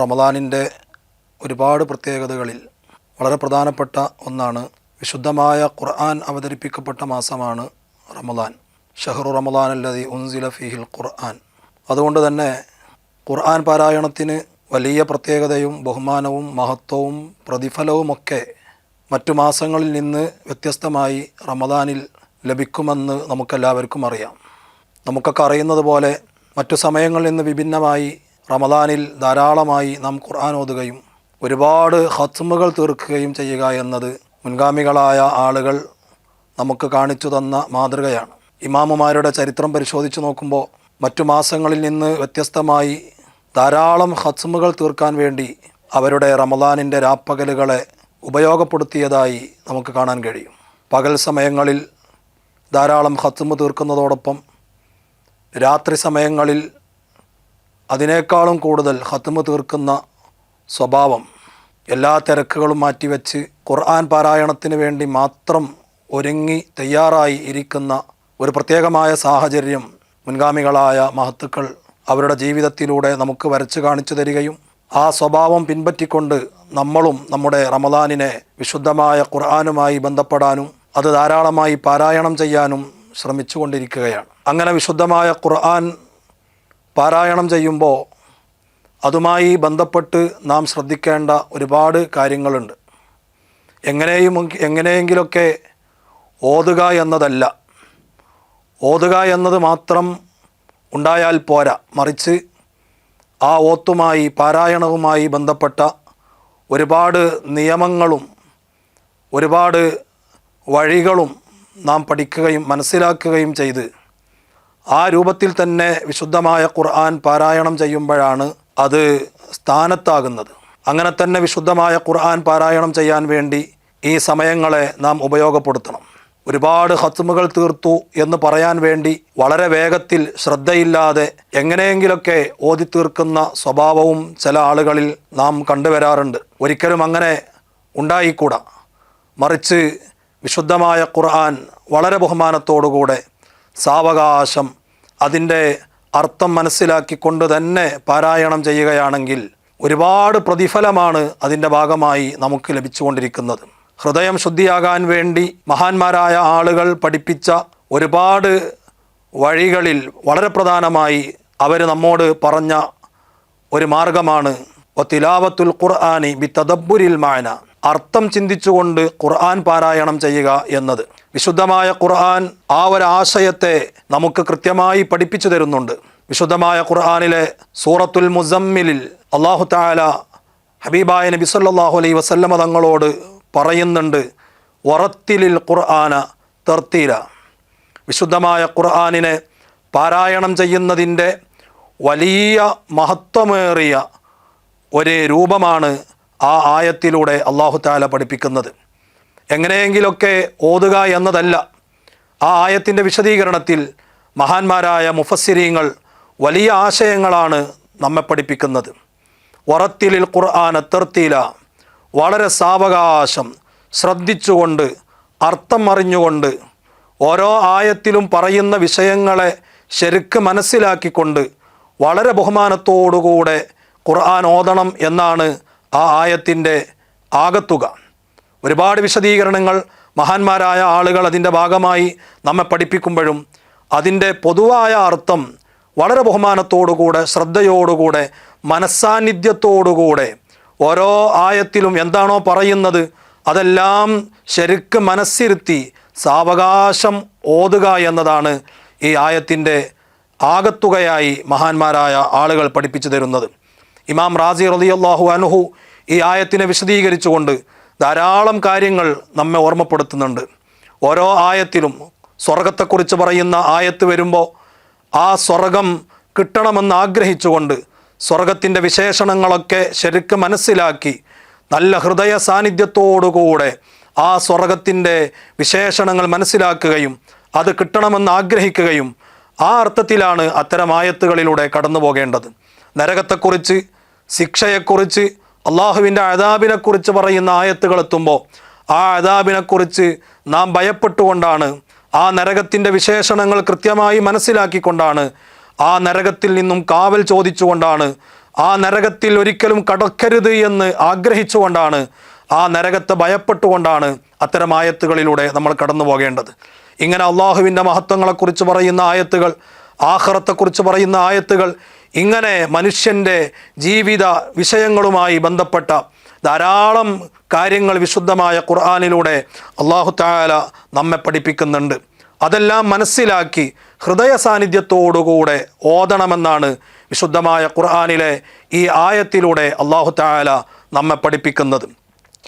റമദാനിന്റെ ഒരുപാട് പ്രത്യേകതകളിൽ വളരെ പ്രധാനപ്പെട്ട ഒന്നാണ് വിശുദ്ധമായ ഖുർആൻ അവതരിപ്പിക്കപ്പെട്ട മാസമാണ് റമദാൻ. ഷഹറു റമദാൻ അല്ലതി ഉൻസില ഫിഹിൽ ഖുർആൻ. അതുകൊണ്ട് തന്നെ ഖുർആൻ പാരായണത്തിന് വലിയ പ്രത്യേകതയും ബഹുമാനവും മഹത്വവും പ്രതിഫലവുമൊക്കെ മറ്റു മാസങ്ങളിൽ നിന്ന് വ്യത്യസ്തമായി റമദാനിൽ ലഭിക്കുമെന്ന് നമുക്കെല്ലാവർക്കും അറിയാം. നമുക്കൊക്കെ അറിയുന്നത് പോലെ മറ്റു സമയങ്ങളിൽ നിന്ന് വിഭിന്നമായി റമദാനിൽ ധാരാളമായി നാം ഖുർആൻ ഓതുകയും ഒരുപാട് ഹത്മുകൾ തീർക്കുകയും ചെയ്യുക എന്നത് മുൻഗാമികളായ ആളുകൾ നമുക്ക് കാണിച്ചു തന്ന മാതൃകയാണ്. ഇമാമുമാരുടെ ചരിത്രം പരിശോധിച്ച് നോക്കുമ്പോൾ മറ്റു മാസങ്ങളിൽ നിന്ന് വ്യത്യസ്തമായി ധാരാളം ഹത്മുകൾ തീർക്കാൻ വേണ്ടി അവരുടെ റമദാനിന്റെ രാപ്പകലുകളെ ഉപയോഗപ്പെടുത്തിയതായി നമുക്ക് കാണാൻ കഴിയും. പകൽ സമയങ്ങളിൽ ധാരാളം ഹത്തുമ് തീർക്കുന്നതോടൊപ്പം രാത്രി സമയങ്ങളിൽ അതിനേക്കാളും കൂടുതൽ ഹത്തുമ തീർക്കുന്ന സ്വഭാവം എല്ലാ തിരക്കുകളും മാറ്റിവെച്ച് ഖുർആൻ പാരായണത്തിന് വേണ്ടി മാത്രം ഒരുങ്ങി തയ്യാറായി ഇരിക്കുന്ന ഒരു പ്രത്യേകമായ സാഹചര്യം മുൻഗാമികളായ മഹത്തുക്കൾ അവരുടെ ജീവിതത്തിലൂടെ നമുക്ക് വരച്ചു കാണിച്ചു തരികയും ആ സ്വഭാവം പിൻപറ്റിക്കൊണ്ട് നമ്മളും നമ്മുടെ റമദാനിനെ വിശുദ്ധമായ ഖുർആാനുമായി ബന്ധപ്പെടാനും അത് ധാരാളമായി പാരായണം ചെയ്യാനും ശ്രമിച്ചുകൊണ്ടിരിക്കുകയാണ്. അങ്ങനെ വിശുദ്ധമായ ഖുർആൻ പാരായണം ചെയ്യുമ്പോൾ അതുമായി ബന്ധപ്പെട്ട് നാം ശ്രദ്ധിക്കേണ്ട ഒരുപാട് കാര്യങ്ങളുണ്ട്. എങ്ങനെയും എങ്ങനെയെങ്കിലൊക്കെ ഓതുക എന്നതല്ല. ഓതുക എന്നത് മാത്രം ഉണ്ടായാൽ പോരാ. മറിച്ച് ആ ഓത്തുമായി പാരായണവുമായി ബന്ധപ്പെട്ട ഒരുപാട് നിയമങ്ങളും ഒരുപാട് വഴികളും നാം പഠിക്കുകയും മനസ്സിലാക്കുകയും ചെയ്ത് ആ രൂപത്തിൽ തന്നെ വിശുദ്ധമായ ഖുർആൻ പാരായണം ചെയ്യുമ്പോഴാണ് അത് സ്ഥാനത്താകുന്നത്. അങ്ങനെ തന്നെ വിശുദ്ധമായ ഖുർആൻ പാരായണം ചെയ്യാൻ വേണ്ടി ഈ സമയങ്ങളെ നാം ഉപയോഗപ്പെടുത്തണം. ഒരുപാട് ഹത്തുമുകൾ തീർത്തു എന്ന് പറയാൻ വേണ്ടി വളരെ വേഗത്തിൽ ശ്രദ്ധയില്ലാതെ എങ്ങനെയെങ്കിലൊക്കെ ഓതി തീർക്കുന്ന സ്വഭാവവും ചില ആളുകളിൽ നാം കണ്ടുവരാറുണ്ട്. ഒരിക്കലും അങ്ങനെ ഉണ്ടായിക്കൂടാ. മറിച്ച് വിശുദ്ധമായ ഖുർആൻ വളരെ ബഹുമാനത്തോടുകൂടെ സാവകാശം അതിന്റെ അർത്ഥം മനസ്സിലാക്കിക്കൊണ്ട് തന്നെ പാരായണം ചെയ്യുകയാണെങ്കിൽ ഒരുപാട് പ്രതിഫലമാണ് അതിന്റെ ഭാഗമായി നമുക്ക് ലഭിച്ചുകൊണ്ടിരിക്കുന്നത്. ഹൃദയം ശുദ്ധിയാകാൻ വേണ്ടി മഹാന്മാരായ ആളുകൾ പഠിപ്പിച്ച ഒരുപാട് വഴികളിൽ വളരെ പ്രധാനമായി അവർ നമ്മോട് പറഞ്ഞ ഒരു മാർഗമാണ്. തിലാവത്തുൽ ഖുർആാനി ബി തദബുരിൽ മാന. അർത്ഥം ചിന്തിച്ചുകൊണ്ട് ഖുർആൻ പാരായണം ചെയ്യുക എന്നത്. വിശുദ്ധമായ ഖുർആൻ ആ ഒരു ആശയത്തെ നമുക്ക് കൃത്യമായി പഠിപ്പിച്ചു തരുന്നുണ്ട്. വിശുദ്ധമായ ഖുർആാനിലെ സൂറത്തുൽ മുസമ്മിലിൽ അള്ളാഹു താല ഹബീബായ നബി സല്ലാഹു അലൈ വസല്ലമ തങ്ങളോട് പറയുന്നുണ്ട് വറത്തിലിൽ ഖുർആന തെർത്തീല. വിശുദ്ധമായ ഖുർആാനിനെ പാരായണം ചെയ്യുന്നതിന്റെ വലിയ മഹത്വമേറിയ ഒരേ രൂപമാണ് ആ ആയത്തിലൂടെ അള്ളാഹു താല പഠിപ്പിക്കുന്നത്. എങ്ങനെയെങ്കിലൊക്കെ ഓതുക എന്നതല്ല. ആ ആയത്തിന്റെ വിശദീകരണത്തിൽ മഹാന്മാരായ മുഫസ്സിരീങ്ങൾ വലിയ ആശയങ്ങളാണ് നമ്മെ പഠിപ്പിക്കുന്നത്. വറത്തിലിൽ ഖുർആൻ തെർത്തിയില വളരെ സാവകാശം ശ്രദ്ധിച്ചുകൊണ്ട് അർത്ഥം അറിഞ്ഞുകൊണ്ട് ഓരോ ആയത്തിലും പറയുന്ന വിഷയങ്ങളെ ശരിക്ക് മനസ്സിലാക്കിക്കൊണ്ട് വളരെ ബഹുമാനത്തോടുകൂടെ ഖുർആൻ ഓതണം എന്നാണ് ആ ആയത്തിന്റെ ആകത്തുക. ഒരുപാട് വിശദീകരണങ്ങൾ മഹാന്മാരായ ആളുകൾ അതിന്റെ ഭാഗമായി നമ്മെ പഠിപ്പിക്കുമ്പോഴും അതിന്റെ പൊതുവായ അർത്ഥം വളരെ ബഹുമാനത്തോടുകൂടെ ശ്രദ്ധയോടുകൂടെ മനസ്സാന്നിധ്യത്തോടുകൂടെ ഓരോ ആയത്തിലും എന്താണോ പറയുന്നത് അതെല്ലാം ശരിക്ക് മനസ്സിരുത്തി സാവകാശം ഓതുക എന്നതാണ് ഈ ആയത്തിന്റെ ആകത്തുകയായി മഹാന്മാരായ ആളുകൾ പഠിപ്പിച്ചു തരുന്നത്. ഇമാം റാസി റളിയല്ലാഹു അനുഹു ഈ ആയത്തിനെ വിശദീകരിച്ചുകൊണ്ട് ധാരാളം കാര്യങ്ങൾ നമ്മെ ഓർമ്മപ്പെടുത്തുന്നുണ്ട്. ഓരോ ആയത്തിലും സ്വർഗത്തെക്കുറിച്ച് പറയുന്ന ആയത്ത് വരുമ്പോൾ ആ സ്വർഗം കിട്ടണമെന്ന് ആഗ്രഹിച്ചുകൊണ്ട് സ്വർഗത്തിന്റെ വിശേഷണങ്ങളൊക്കെ ശരിക്ക് മനസ്സിലാക്കി നല്ല ഹൃദയ സാന്നിധ്യത്തോടുകൂടെ ആ സ്വർഗത്തിന്റെ വിശേഷണങ്ങൾ മനസ്സിലാക്കുകയും അത് കിട്ടണമെന്ന് ആഗ്രഹിക്കുകയും ആ അർത്ഥത്തിലാണ് അത്തരം ആയത്തുകളിലൂടെ കടന്നു പോകേണ്ടത് നരകത്തെക്കുറിച്ച് ശിക്ഷയെക്കുറിച്ച് അള്ളാഹുവിന്റെ അതാബിനെക്കുറിച്ച് പറയുന്ന ആയത്തുകൾ എത്തുമ്പോൾ ആ അതാബിനെക്കുറിച്ച് നാം ഭയപ്പെട്ടുകൊണ്ടാണ് ആ നരകത്തിന്റെ വിശേഷണങ്ങൾ കൃത്യമായി മനസ്സിലാക്കിക്കൊണ്ടാണ് ആ നരകത്തിൽ നിന്നും കാവൽ ചോദിച്ചുകൊണ്ടാണ് ആ നരകത്തിൽ ഒരിക്കലും കടക്കരുത് എന്ന് ആഗ്രഹിച്ചുകൊണ്ടാണ് ആ നരകത്തെ ഭയപ്പെട്ടുകൊണ്ടാണ് അത്തരം ആയത്തുകളിലൂടെ നമ്മൾ കടന്നു പോകേണ്ടത്. ഇങ്ങനെ അള്ളാഹുവിന്റെ മഹത്വങ്ങളെക്കുറിച്ച് പറയുന്ന ആയത്തുകൾ ആഹ്റത്തെക്കുറിച്ച് പറയുന്ന ആയത്തുകൾ ഇങ്ങനെ മനുഷ്യന്റെ ജീവിത വിഷയങ്ങളുമായി ബന്ധപ്പെട്ട ധാരാളം കാര്യങ്ങൾ വിശുദ്ധമായ ഖുർആാനിലൂടെ അള്ളാഹു താല നമ്മെ പഠിപ്പിക്കുന്നുണ്ട്. അതെല്ലാം മനസ്സിലാക്കി ഹൃദയ സാന്നിധ്യത്തോടുകൂടെ ഓതണമെന്നാണ് വിശുദ്ധമായ ഖുർആാനിലെ ഈ ആയത്തിലൂടെ അള്ളാഹു താല നമ്മെ പഠിപ്പിക്കുന്നത്.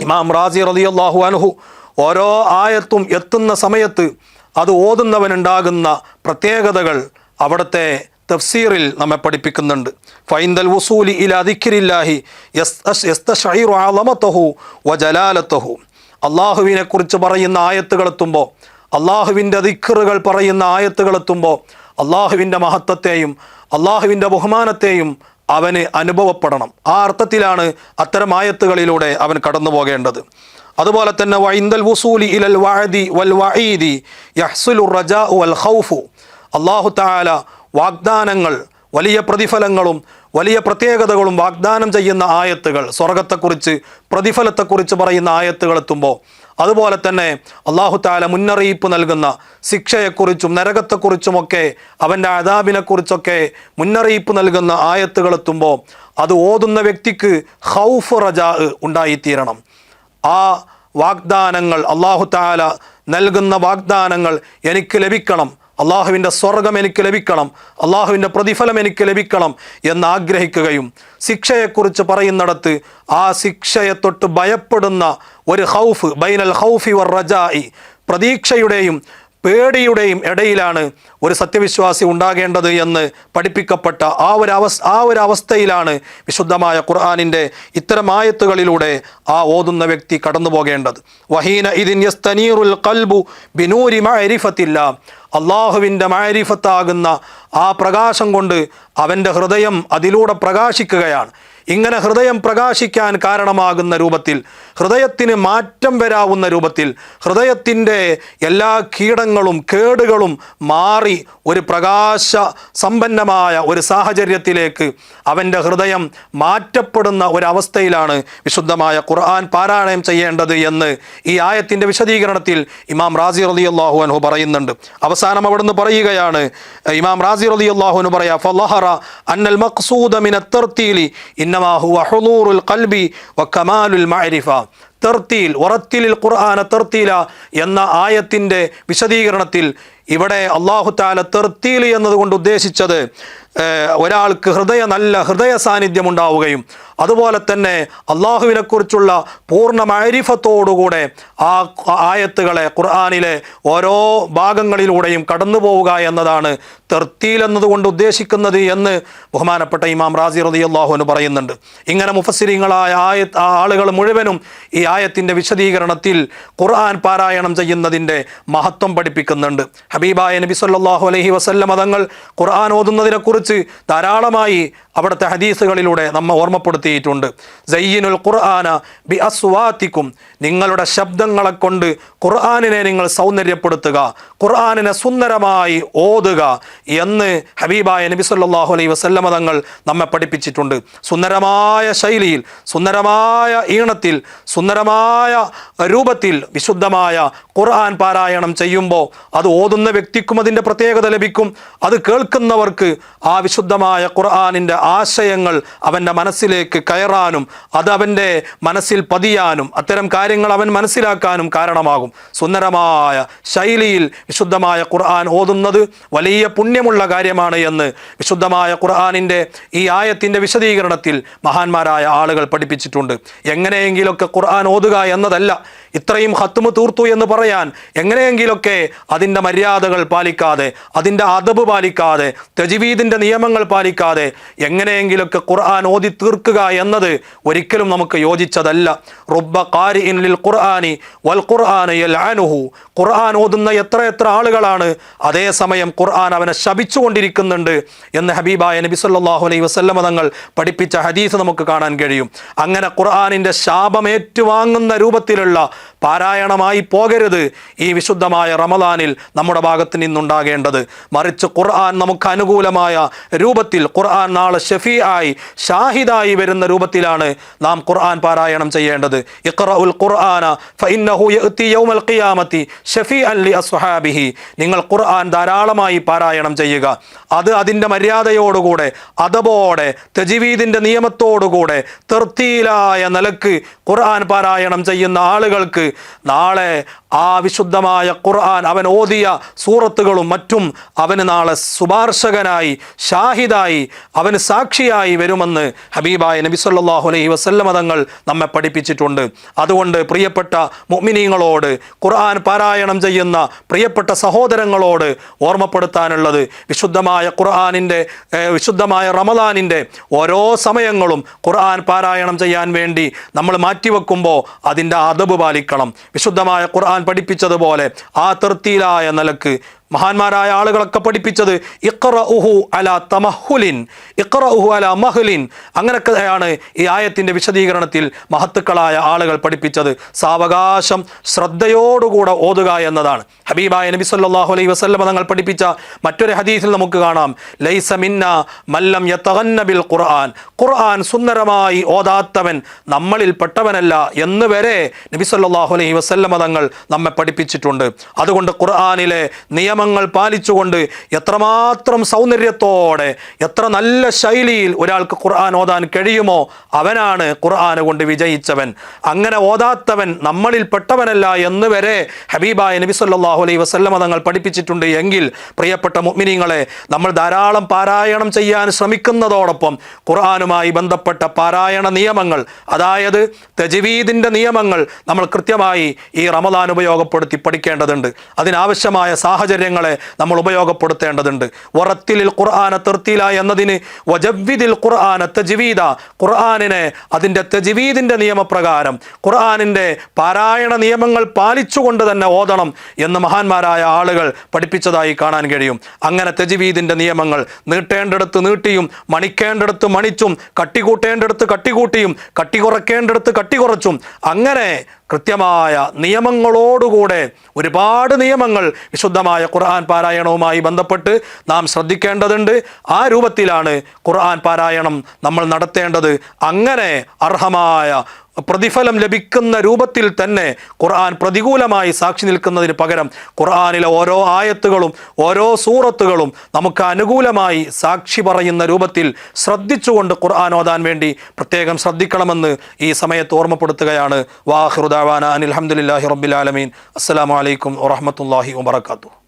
ഇമാം റാസി റലി അള്ളാഹു അനുഹു ഓരോ ആയത്തും എത്തുന്ന സമയത്ത് അത് ഓതുന്നവനുണ്ടാകുന്ന പ്രത്യേകതകൾ അവിടുത്തെ തഫ്സീറിൽ നമ്മെ പഠിപ്പിക്കുന്നുണ്ട്. ഫൈന്ദൽ വസൂലി ഇല ദിഖിരില്ലാഹി ആലമത്തഹു വ ജലാലത്തഹു അള്ളാഹുവിനെ കുറിച്ച് പറയുന്ന ആയത്തുകളെത്തുമ്പോൾ അള്ളാഹുവിന്റെ ദിഖറുകൾ പറയുന്ന ആയത്തുകളെത്തുമ്പോൾ അള്ളാഹുവിന്റെ മഹത്വത്തെയും അള്ളാഹുവിന്റെ ബഹുമാനത്തെയും അവന് അനുഭവപ്പെടണം. ആ അർത്ഥത്തിലാണ് അത്തരം ആയത്തുകളിലൂടെ അവൻ കടന്നു പോകേണ്ടത് അതുപോലെ തന്നെ വൈന്ദൽ വസൂലി ഇലൽ വഅദി വൽ വഈദി യഹ്സുലു റജാ വൽ ഖൗഫു. അള്ളാഹു താല വാഗ്ദാനങ്ങൾ വലിയ പ്രതിഫലങ്ങളും വലിയ പ്രത്യേകതകളും വാഗ്ദാനം ചെയ്യുന്ന ആയത്തുകൾ സ്വർഗത്തെക്കുറിച്ച് പ്രതിഫലത്തെക്കുറിച്ച് പറയുന്ന ആയത്തുകൾ എത്തുമ്പോൾ അതുപോലെ തന്നെ അള്ളാഹു താല മുന്നറിയിപ്പ് നൽകുന്ന ശിക്ഷയെക്കുറിച്ചും നരകത്തെക്കുറിച്ചുമൊക്കെ അവന്റെ അതാബിനെക്കുറിച്ചൊക്കെ മുന്നറിയിപ്പ് നൽകുന്ന ആയത്തുകൾ എത്തുമ്പോൾ അത് ഓതുന്ന വ്യക്തിക്ക് ഹൗഫ് റജാ ഉണ്ടായിത്തീരണം. ആ വാഗ്ദാനങ്ങൾ അള്ളാഹു താല നൽകുന്ന വാഗ്ദാനങ്ങൾ എനിക്ക് ലഭിക്കണം. അള്ളാഹുവിന്റെ സ്വർഗം എനിക്ക് ലഭിക്കണം അള്ളാഹുവിന്റെ പ്രതിഫലം എനിക്ക് ലഭിക്കണം എന്ന് ആഗ്രഹിക്കുകയും ശിക്ഷയെക്കുറിച്ച് പറയുന്നിടത്ത് ആ ശിക്ഷയെ തൊട്ട് ഭയപ്പെടുന്ന ഒരു ഹൗഫ് ബൈനൽ ഹൗഫി വർ റജായി പ്രതീക്ഷയുടെയും പേടിയുടെയും ഇടയിലാണ് ഒരു സത്യവിശ്വാസി ഉണ്ടാകേണ്ടത് എന്ന് പഠിപ്പിക്കപ്പെട്ട ആ ഒരു അവസ് ആ ഒരു അവസ്ഥയിലാണ് വിശുദ്ധമായ ഖുർആാനിന്റെ ഇത്തരം ആയത്തുകളിലൂടെ ആ ഓതുന്ന വ്യക്തി കടന്നു പോകേണ്ടത്. വഹീന ഇതിൻ യസ്തനീറുൽ കൽബു ബിനൂരി മരിഫത്തില്ല അള്ളാഹുവിന്റെ മാരിഫത്താകുന്ന ആ പ്രകാശം കൊണ്ട് അവന്റെ ഹൃദയം അതിലൂടെ പ്രകാശിക്കുകയാണ്. ഇങ്ങനെ ഹൃദയം പ്രകാശിക്കാൻ കാരണമാകുന്ന രൂപത്തിൽ ഹൃദയത്തിന് മാറ്റം വരാവുന്ന രൂപത്തിൽ ഹൃദയത്തിന്റെ എല്ലാ കീടങ്ങളും കേടുകളും മാറി ഒരു പ്രകാശ സമ്പന്നമായ ഒരു സാഹചര്യത്തിലേക്ക് അവന്റെ ഹൃദയം മാറ്റപ്പെടുന്ന ഒരവസ്ഥയിലാണ് വിശുദ്ധമായ ഖുർആൻ പാരായണം ചെയ്യേണ്ടത് എന്ന് ഈ ആയത്തിന്റെ വിശദീകരണത്തിൽ ഇമാം റാസി റലി അള്ളാഹു പറയുന്നുണ്ട്. അവസാനം അവിടുന്ന് പറയുകയാണ് ഇമാം റാസി റലി അള്ളാഹുനു പറയാ ഫലഹറ അന്നൽ മഖ്സൂദ മിന തർത്തീലി ഇന്നമാ ഹുവ ഹുളൂറുൽ ഖൽബി വ മഅരിഫ തെർത്തീൽ ഉറത്തിലിൽ ഖുർആന തെർത്തീല എന്ന ആയത്തിന്റെ വിശദീകരണത്തിൽ ഇവിടെ അള്ളാഹു താല തെർത്തീൽ എന്നതുകൊണ്ട് ഉദ്ദേശിച്ചത് ഒരാൾക്ക് ഹൃദയ നല്ല ഹൃദയ സാന്നിധ്യം ഉണ്ടാവുകയും അതുപോലെ തന്നെ അള്ളാഹുവിനെക്കുറിച്ചുള്ള പൂർണ മാരിഫത്തോടുകൂടെ ആ ആയത്തുകളെ ഖുർആാനിലെ ഓരോ ഭാഗങ്ങളിലൂടെയും കടന്നു പോവുക എന്നതാണ് തെർത്തീൽ എന്നതുകൊണ്ട് ഉദ്ദേശിക്കുന്നത് എന്ന് ബഹുമാനപ്പെട്ട ഇമാം റാസി റതി അള്ളാഹുവിന് പറയുന്നുണ്ട്. ഇങ്ങനെ മുഫസിരിങ്ങളായ ആയ ആളുകൾ മുഴുവനും ഈ ആയത്തിന്റെ വിശദീകരണത്തിൽ ഖുർആൻ പാരായണം ചെയ്യുന്നതിന്റെ മഹത്വം പഠിപ്പിക്കുന്നുണ്ട്. ഹബീബായ നബി സല്ലാഹു അലഹി വസല്ലം മതങ്ങൾ ഖുർആൻ ഓതുന്നതിനെക്കുറിച്ച് ധാരാളമായി അവിടുത്തെ ഹദീസുകളിലൂടെ നമ്മെ ഓർമ്മപ്പെടുത്തിയിട്ടുണ്ട്. സയ്യിനുൽ ഖുർആന ബി അസ്വാത്തിക്കും. നിങ്ങളുടെ ശബ്ദങ്ങളെ കൊണ്ട് ഖുർആാനിനെ നിങ്ങൾ സൗന്ദര്യപ്പെടുത്തുക ഖുർആാനിനെ സുന്ദരമായി ഓതുക എന്ന് ഹബീബായ നബി സല്ലാഹു അലൈഹി വസല്ല മതങ്ങൾ നമ്മെ പഠിപ്പിച്ചിട്ടുണ്ട്. സുന്ദരമായ ശൈലിയിൽ സുന്ദരമായ ഈണത്തിൽ സുന്ദരമായ രൂപത്തിൽ വിശുദ്ധമായ ഖുർആൻ പാരായണം ചെയ്യുമ്പോൾ അത് ഓതുന്ന വ്യക്തിക്കും അതിന്റെ പ്രത്യേകത ലഭിക്കും. അത് കേൾക്കുന്നവർക്ക് ആ വിശുദ്ധമായ ഖുർആാനിന്റെ ആശയങ്ങൾ അവന്റെ മനസ്സിലേക്ക് കയറാനും അത് അവന്റെ മനസ്സിൽ പതിയാനും അത്തരം കാര്യങ്ങൾ അവൻ മനസ്സിലാക്കാനും കാരണമാകും. സുന്ദരമായ ശൈലിയിൽ വിശുദ്ധമായ ഖുർആൻ ഓതുന്നത് വലിയ പുണ്യമുള്ള കാര്യമാണ് എന്ന് വിശുദ്ധമായ ഖുർആാനിന്റെ ഈ ആയത്തിന്റെ വിശദീകരണത്തിൽ മഹാന്മാരായ ആളുകൾ പഠിപ്പിച്ചിട്ടുണ്ട്. എങ്ങനെയെങ്കിലൊക്കെ ഖുർആൻ ഓതുക എന്നതല്ല ഇത്രയും ഹത്തുമ് തീർത്തു എന്ന് പറയാൻ എങ്ങനെയെങ്കിലൊക്കെ അതിന്റെ മര്യാദകൾ പാലിക്കാതെ അതിന്റെ അതബ് പാലിക്കാതെ തജ്വീദിന്റെ നിയമങ്ങൾ പാലിക്കാതെ എങ്ങനെയെങ്കിലൊക്കെ ഖുർആൻ ഓതി തീർക്കുക എന്നത് ഒരിക്കലും നമുക്ക് യോജിച്ചതല്ല. റുബ്ബ ഖാരിഇൻ ലിൽ ഖുർആനി വൽ ഖുർആന ആനുഹു ഖുർആൻ ഓതുന്ന എത്ര എത്ര ആളുകളാണ് അതേസമയം ഖുർആൻ അവനെ ശപിച്ചുകൊണ്ടിരിക്കുന്നുണ്ട് എന്ന് ഹബീബായ നബി സല്ലാഹു അലൈഹി വസല്ലമ തങ്ങൾ പഠിപ്പിച്ച ഹദീസ് നമുക്ക് കാണാൻ കഴിയും. അങ്ങനെ ഖുർആാനിന്റെ ശാപമേറ്റുവാങ്ങുന്ന രൂപത്തിലുള്ള പാരായണമായി പോകരുത് ഈ വിശുദ്ധമായ റമദാനിൽ നമ്മുടെ ഭാഗത്ത് നിന്നുണ്ടാകേണ്ടത്. മറിച്ച് ഖുർആൻ നമുക്ക് അനുകൂലമായ രൂപത്തിൽ ഖുർആൻ നാളെ ഷെഫി ആയി ഷാഹിദായി വരുന്ന രൂപത്തിലാണ് നാം ഖുർആൻ പാരായണം ചെയ്യേണ്ടത്. ഇഖ്റഉൽ ഖുർആന ഫഇന്നഹു യഅതി യൗമൽ ഖിയാമത്തി അസ്ഹാബിഹി. നിങ്ങൾ ഖുർആൻ ധാരാളമായി പാരായണം ചെയ്യുക. അത് അതിന്റെ മര്യാദയോടുകൂടെ അതബോടെ തജ്വീദിന്റെ നിയമത്തോടുകൂടെ തെർത്തീലായ നിലയ്ക്ക് ഖുർആൻ പാരായണം ചെയ്യുന്ന ആളുകൾക്ക് നാളെ ആ വിശുദ്ധമായ ഖുർആൻ അവൻ ഓതിയ സൂറത്തുകളും മറ്റും അവന് നാളെ ശുപാർശകനായി ഷാഹിദായി അവന് സാക്ഷിയായി വരുമെന്ന് ഹബീബായ നബി സല്ലല്ലാഹു അലൈഹി വസല്ലമ തങ്ങൾ നമ്മെ പഠിപ്പിച്ചിട്ടുണ്ട്. അതുകൊണ്ട് പ്രിയപ്പെട്ട മുഅ്മിനീങ്ങളോട് ഖുർആൻ പാരായണം ചെയ്യുന്ന പ്രിയപ്പെട്ട സഹോദരങ്ങളോട് ഓർമ്മപ്പെടുത്താനുള്ളത് വിശുദ്ധമായ ഖുർആനിന്റെ വിശുദ്ധമായ റമദാനിന്റെ ഓരോ സമയങ്ങളും ഖുർആൻ പാരായണം ചെയ്യാൻ വേണ്ടി നമ്മൾ മാറ്റിവെക്കുമ്പോൾ അതിന്റെ അതബ് പാലിക്കണം വിശുദ്ധമായ ഖുർആൻ പഠിപ്പിച്ചതുപോലെ ആ തൃപ്തിയിലായ നിലയ്ക്ക് മഹാന്മാരായ ആളുകളൊക്കെ പഠിപ്പിച്ചത് ഇഖ്റഉഹു അല തമഹുലിൻ ഇഖ്റഉഹു അല മഹുലിൻ. അങ്ങനെയൊക്കെയാണ് ഈ ആയത്തിന്റെ വിശദീകരണത്തിൽ മഹത്തുക്കളായ ആളുകൾ പഠിപ്പിച്ചത്. സാവകാശം ശ്രദ്ധയോടുകൂടെ ഓതുക എന്നതാണ്. ഹബീബായ നബി സല്ലാഹു അലൈഹി വസ്ലമ തങ്ങൾ പഠിപ്പിച്ച മറ്റൊരു ഹദീസിൽ നമുക്ക് കാണാം. ലൈസ മിന്ന മല്ലം യത്തഹന്നബിൽ ബിൽ ഖുർആൻ. ഖുർആൻ സുന്ദരമായി ഓതാത്തവൻ നമ്മളിൽ പെട്ടവനല്ല എന്ന് വരെ നബി സല്ലല്ലാഹു അലൈഹി വസല്ലം തങ്ങൾ നമ്മെ പഠിപ്പിച്ചിട്ടുണ്ട്. അതുകൊണ്ട് ഖുർആനിലെ നിയമങ്ങൾ പാലിച്ചുകൊണ്ട് എത്രമാത്രം സൗന്ദര്യത്തോടെ എത്ര നല്ല ശൈലിയിൽ ഒരാൾക്ക് ഖുർആൻ ഓതാൻ കഴിയുമോ അവനാണ് ഖുർആൻ കൊണ്ട് വിജയിച്ചവൻ. അങ്ങനെ ഓതാത്തവൻ നമ്മളിൽ പെട്ടവനല്ല എന്ന് വരെ ഹബീബായ നബി സല്ലല്ലാഹു അലൈഹി വസല്ലമ തങ്ങൾ പഠിപ്പിച്ചിട്ടുണ്ട് എങ്കിൽ പ്രിയപ്പെട്ട മുഅ്മിനീങ്ങളെ നമ്മൾ ധാരാളം പാരായണം ചെയ്യാൻ ശ്രമിക്കുന്നതോടൊപ്പം ഖുർആനുമായി ബന്ധപ്പെട്ട പാരായണ നിയമങ്ങൾ അതായത് തജ്വീദിന്റെ നിയമങ്ങൾ നമ്മൾ കൃത്യമായി ഈ റമദാൻ ഉപയോഗപ്പെടുത്തി പഠിക്കേണ്ടതുണ്ട്. അതിനാവശ്യമായ സാഹചര്യങ്ങളെ നമ്മൾ ഉപയോഗപ്പെടുത്തേണ്ടതുണ്ട്. വറത്തിലിൽ ഖുർആാന തെർത്തില എന്നതിന് വജവ്വിദിൽ ഖുർആാന തജ്വീദ. ഖുർആാനിനെ അതിന്റെ തജ്വീദിന്റെ നിയമപ്രകാരം ഖുർആാനിന്റെ പാരായണ നിയമങ്ങൾ പാലിച്ചുകൊണ്ട് തന്നെ ഓതണം എന്ന് മഹാന്മാരായ ആളുകൾ പഠിപ്പിച്ചതായി കാണാൻ കഴിയും. അങ്ങനെ തജ്വീദിന്റെ നിയമങ്ങൾ നീട്ടേണ്ടിടത്ത് നീട്ടിയും മണിക്കേണ്ടിടത്ത് മണിച്ചും കട്ടികൂട്ടേണ്ടിടത്ത് കട്ടികൂട്ടിയും കട്ടി കുറയ്ക്കേണ്ടിടത്ത് കട്ടി കുറച്ചും അങ്ങനെ കൃത്യമായ നിയമങ്ങളോടുകൂടെ ഒരുപാട് നിയമങ്ങൾ വിശുദ്ധമായ ഖുർആൻ പാരായണവുമായി ബന്ധപ്പെട്ട് നാം ശ്രദ്ധിക്കേണ്ടതുണ്ട്. ആ രൂപത്തിലാണ് ഖുർആൻ പാരായണം നമ്മൾ നടത്തേണ്ടത്. അങ്ങനെ അർഹമായ പ്രതിഫലം ലഭിക്കുന്ന രൂപത്തിൽ തന്നെ ഖുർആൻ പ്രതികൂലമായി സാക്ഷി നിൽക്കുന്നതിന് പകരം ഖുർആാനിലെ ഓരോ ആയത്തുകളും ഓരോ സൂറത്തുകളും നമുക്ക് അനുകൂലമായി സാക്ഷി പറയുന്ന രൂപത്തിൽ ശ്രദ്ധിച്ചുകൊണ്ട് ഖുർആൻ ഓതാൻ വേണ്ടി പ്രത്യേകം ശ്രദ്ധിക്കണമെന്ന് ഈ സമയത്ത് ഓർമ്മപ്പെടുത്തുകയാണ്. വാഹൃദാവാന അനിൽഹമുല്ലാഹി റബ്ബിലാലമീൻ അസ്സാം വലൈക്കും വറഹമത്തല്ലാഹി വബർക്കാത്തു